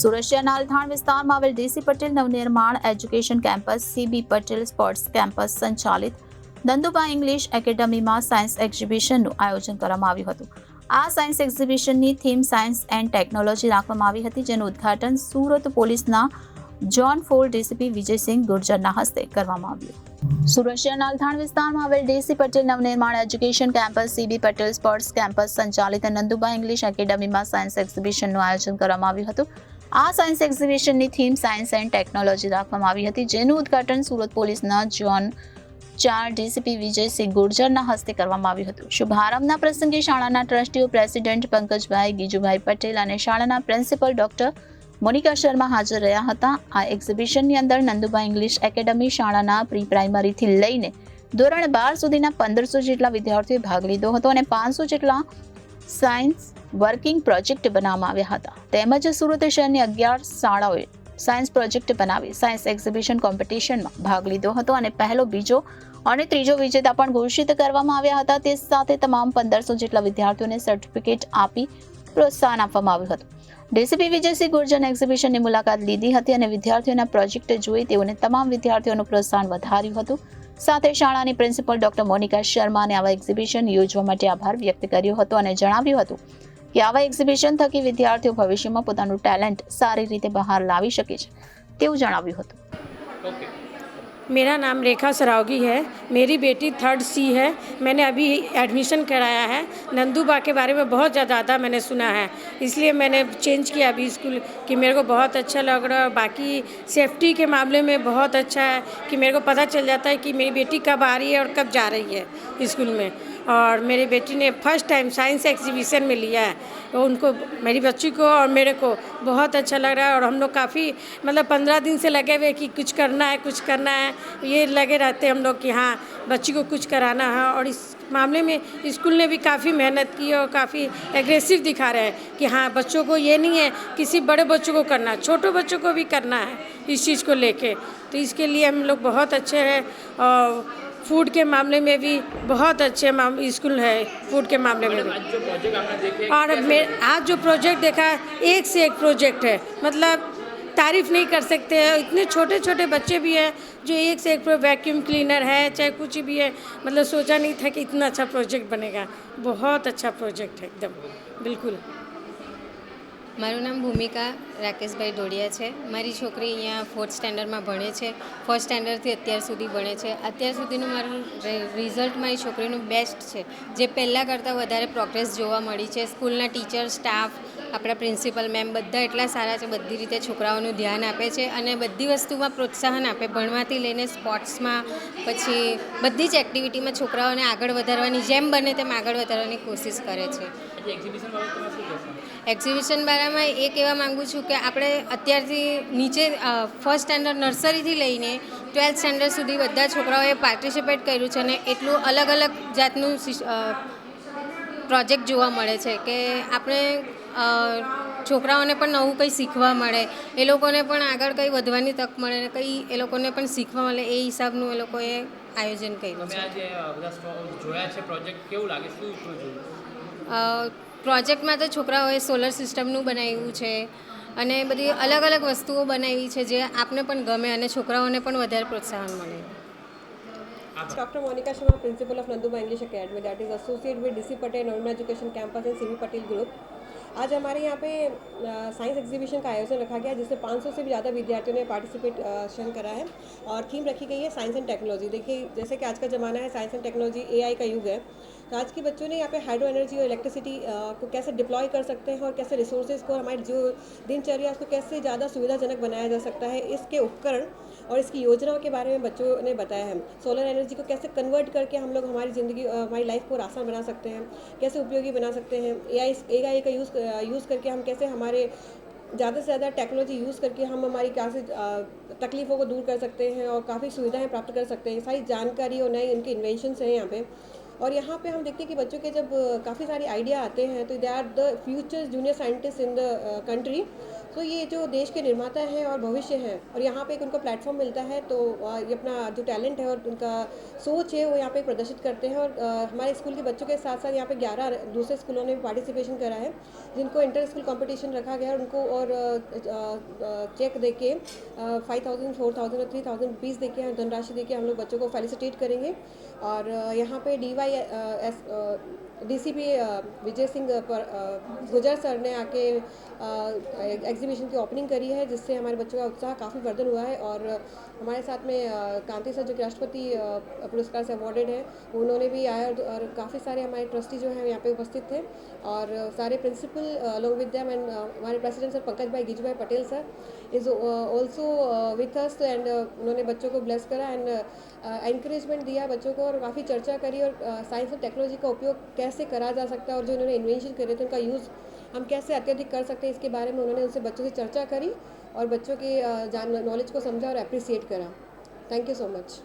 સુરત શહેરના અલથાણ વિસ્તારમાં આવેલ DC Patel Navnirman education campus, CB Patel sports campus સંચાલિત નંદુબા ઇંગ્લિશ એકેડમીમાં સાયન્સ એક્ઝિબિશનનું આયોજન કરવામાં આવ્યું હતું. આ સાયન્સ એક્ઝિબિશનની થીમ સાયન્સ એન્ડ ટેકનોલોજી રાખવામાં આવી હતી, જેનું ઉદ્ઘાટન સુરત પોલીસના જોન ફોર ડીસીપી વિજયસિંહ ગુર્જરના હસ્તે કરવામાં આવ્યું. સુરત શહેરના અલથાણ વિસ્તારમાં આવેલ DC Patel Navnirman education campus, CB Patel sports campus સંચાલિત નંદુબા ઇંગ્લિશ એકેડમીમાં સાયન્સ એક્ઝિબિશનનું આયોજન કરવામાં આવ્યું હતું. આ સાયન્સ એક્ઝિબિશનની થીમ સાયન્સ એન્ડ ટેકનોલોજી રાખવામાં આવી હતી, જેનું ઉદ્ઘાટન સુરત પોલીસના જોન ચાર ડીસીપી વિજયસિંહ ગુર્જરના હસ્તે કરવામાં આવ્યું હતું. શુભારંભના પ્રસંગે શાળાના ટ્રસ્ટીઓ પ્રેસિડેન્ટ પંકજભાઈ ગીજુભાઈ પટેલ અને શાળાના પ્રિન્સિપલ ડોક્ટર મોનિકા શર્મા હાજર રહ્યા હતા. આ એક્ઝિબિશનની અંદર નંદુભાઈ ઇંગ્લિશ એકેડમી શાળાના પ્રી પ્રાઇમરીથી લઈને ધોરણ બાર સુધીના પંદરસો જેટલા વિદ્યાર્થીઓએ ભાગ લીધો હતો અને પાંચસો જેટલા સાયન્સ વર્કિંગ પ્રોજેક્ટ બનાવવામાં આવ્યા હતા. તેમજ સુરત શહેરની અગિયાર શાળાઓએ સાયન્સ પ્રોજેક્ટ બનાવી સાયન્સ એક્ઝિબિશન કોમ્પિટિશનમાં ભાગ લીધો હતો અને પહેલો, બીજો અને ત્રીજો વિજેતા પણ ઘોષિત કરવામાં આવ્યા હતા. તે સાથે તમામ પંદરસો જેટલા વિદ્યાર્થીઓને સર્ટિફિકેટ આપી પ્રોત્સાહન આપવામાં આવ્યું હતું. ડીસીપી વિજયસિંહ ગુર્જર એક્ઝિબિશનની મુલાકાત લીધી હતી અને વિદ્યાર્થીઓના પ્રોજેક્ટ જોઈ તેઓને તમામ વિદ્યાર્થીઓનું પ્રોત્સાહન વધાર્યું હતું. સાથે શાળાની પ્રિન્સિપલ ડોક્ટર મોનિકા શર્માને આવા એક્ઝિબિશન યોજવા માટે આભાર વ્યક્ત કર્યો હતો અને જણાવ્યું હતું કે આવા એક્ઝિબિશન થકી વિદ્યાર્થીઓ ભવિષ્યમાં પોતાનું ટેલેન્ટ સારી રીતે બહાર લાવી શકે છે. તેવું જણાવ્યું હતું. मेरा नाम रेखा सरावगी है। मेरी बेटी थर्ड सी है। मैंने अभी एडमिशन कराया है। नंदूबा के बारे में बहुत ज़्यादा मैंने सुना है। इसलिए मैंने चेंज किया अभी स्कूल कि मेरे को बहुत अच्छा लग रहा है बाकी सेफ्टी के मामले में बहुत अच्छा है कि मेरे को पता चल जाता है कि मेरी बेटी कब आ रही है और कब जा रही है स्कूल में। और मेरी बेटी ने फ़र्स्ट टाइम साइंस एग्जीबिशन में लिया है। तो उनको, मेरी बच्ची को और मेरे को बहुत अच्छा लग रहा है और हम लोग काफ़ी मतलब पंद्रह दिन से लगे हुए कि कुछ करना है, कुछ करना है। ये लगे रहते हैं हम लोग कि हाँ बच्ची को कुछ कराना है और इस मामले में स्कूल ने भी काफ़ी मेहनत की और काफ़ी एग्रेसिव दिखा रहे हैं कि हाँ बच्चों को ये नहीं है, किसी बड़े बच्चों को करना छोटे बच्चों को भी करना है इस चीज़ को लेके। तो इसके लिए हम लोग बहुत अच्छे हैं और फ़ूड के मामले में भी बहुत अच्छे स्कूल है फ़ूड के मामले में भी। और आज जो प्रोजेक्ट देखा है एक से एक प्रोजेक्ट है। मतलब तारीफ़ नहीं कर सकते हैं। इतने छोटे छोटे बच्चे भी हैं जो एक से एक वैक्यूम क्लीनर है चाहे कुछ भी है। मतलब सोचा नहीं था कि इतना अच्छा प्रोजेक्ट बनेगा। बहुत अच्छा प्रोजेक्ट है एकदम। बिल्कुल। મારું નામ ભૂમિકા રાકેશભાઈ ઢોડિયા છે. મારી છોકરી અહીંયા ફોર્થ સ્ટેન્ડર્ડમાં ભણે છે. ફર્સ્ટ સ્ટેન્ડર્ડથી અત્યાર સુધી ભણે છે. અત્યાર સુધીનું મારું રિઝલ્ટ મારી છોકરીનું બેસ્ટ છે. જે પહેલાં કરતાં વધારે પ્રોગ્રેસ જોવા મળી છે. સ્કૂલના ટીચર સ્ટાફ આપણા પ્રિન્સિપલ મેમ બધા એટલા સારા છે, બધી રીતે છોકરાઓનું ધ્યાન આપે છે અને બધી વસ્તુમાં પ્રોત્સાહન આપે. ભણવાથી લઈને સ્પોર્ટ્સમાં પછી બધી જ એક્ટિવિટીમાં છોકરાઓને આગળ વધારવાની, જેમ બને તેમ આગળ વધારવાની કોશિશ કરે છે. એક્ઝિબિશન બારામાં એ કહેવા માગું છું કે આપણે અત્યારથી નીચે ફર્સ્ટ સ્ટેન્ડર્ડ નર્સરીથી લઈને ટ્વેલ્થ સ્ટેન્ડર્ડ સુધી બધા છોકરાઓએ પાર્ટિસિપેટ કર્યું છે અને એટલું અલગ અલગ જાતનું પ્રોજેક્ટ જોવા મળે છે કે આપણે છોકરાઓને પણ નવું કંઈ શીખવા મળે, એ લોકોને પણ આગળ કંઈ વધવાની તક મળે ને કંઈ એ લોકોને પણ શીખવા મળે એ હિસાબનું એ લોકોએ આયોજન કર્યું છે. પ્રોજેક્ટમાં તો છોકરાઓએ સોલર સિસ્ટમનું બનાવ્યું છે અને બધી અલગ અલગ વસ્તુઓ બનાવી છે જે આપને પણ ગમે અને છોકરાઓને પણ વધારે પ્રોત્સાહન મળે Dr. Monica Sharma, Principal of Nanduba English Academy, that is associated with DC Patel normal education campus and CV Patel group आज हमारे यहाँ पे साइंस एग्जीबिशन का आयोजन रखा गया है, जिसमें 500 से भी ज़्यादा विद्यार्थियों ने पार्टिसिपेशन करा है और थीम रखी गई है साइंस एंड टेक्नोलॉजी देखिए जैसे कि आज का ज़माना है साइंस एंड टेक्नोलॉजी एआई का युग है तो आज के बच्चों ने यहाँ पे हाइड्रो एनर्जी और इलेक्ट्रिसिटी को कैसे डिप्लॉय कर सकते हैं और कैसे रिसोर्सेज को हमारी जो दिनचर्या उसको कैसे ज़्यादा सुविधाजनक बनाया जा सकता है, इसके उपकरण और इसकी योजनाओं के बारे में बच्चों ने बताया है। सोलर एनर्जी को कैसे कन्वर्ट करके हम लोग हमारी ज़िंदगी हमारी लाइफ को आसान बना सकते हैं, कैसे उपयोगी बना सकते हैं ए आई ए आई का यूज़ यूज़ करके हम कैसे हमारे ज़्यादा से ज़्यादा टेक्नोलॉजी यूज़ करके हम हमारी काफ़ी तकलीफ़ों को दूर कर सकते हैं और काफ़ी सुविधाएँ प्राप्त कर सकते हैं। सारी जानकारी और नए इनके इन्वेंशंस हैं यहाँ पे। और यहाँ पे हम देखते हैं कि बच्चों के जब काफ़ी सारे आइडिया आते हैं तो they are the future junior scientist in the country so ये जो देश के निर्माता हैं और भविष्य हैं, और यहाँ पे एक उनको प्लेटफॉर्म मिलता है तो ये अपना जो टैलेंट है और उनका सोच है, वो यहाँ पे प्रदर्शित करते हैं, और हमारे स्कूल के बच्चों के साथ साथ यहाँ पे ग्यारह दूसरे स्कूलों ने भी पार्टिसिपेशन करा है, जिनको इंटर स्कूल कॉम्पिटिशन रखा गया और उनको और चेक दे के फाइव थाउज़ेंड फोर थाउज़ेंड और थ्री थाउज़ेंड रुपीज़ दे के, धनराशि दे के हम लोग बच्चों को फेलिसिटेट करेंगे, और यहाँ पे D Y S D C P Vijay Singh Gujar sir ने आके एग्जीबिशन की ओपनिंग करी है जिससे हमारे बच्चों का उत्साह काफ़ी वर्धन हुआ है और हमारे साथ में कांति सर जो कि राष्ट्रपति पुरस्कार से अवॉर्डेड है उन्होंने भी आया और, और काफ़ी सारे हमारे ट्रस्टी जो हैं यहाँ पे उपस्थित थे और सारे principal along with them and हमारे president sir Pankaj bhai Giju bhai Patel sir is also with us and उन्होंने बच्चों को ब्लेस करा एंड इंकरेजमेंट दिया बच्चों को और काफ़ी चर्चा करी और साइंस और टेक्नोलॉजी का उपयोग कैसे करा जा सकता है और जो इन्होंने इन्वेंशन करे थे उनका यूज़ हम कैसे अत्यधिक कर सकते हैं इसके बारे में उन्होंने उनसे बच्चों से चर्चा करी और बच्चों के जान, नॉलेज को समझा और अप्रिसिएट करा। Thank you so much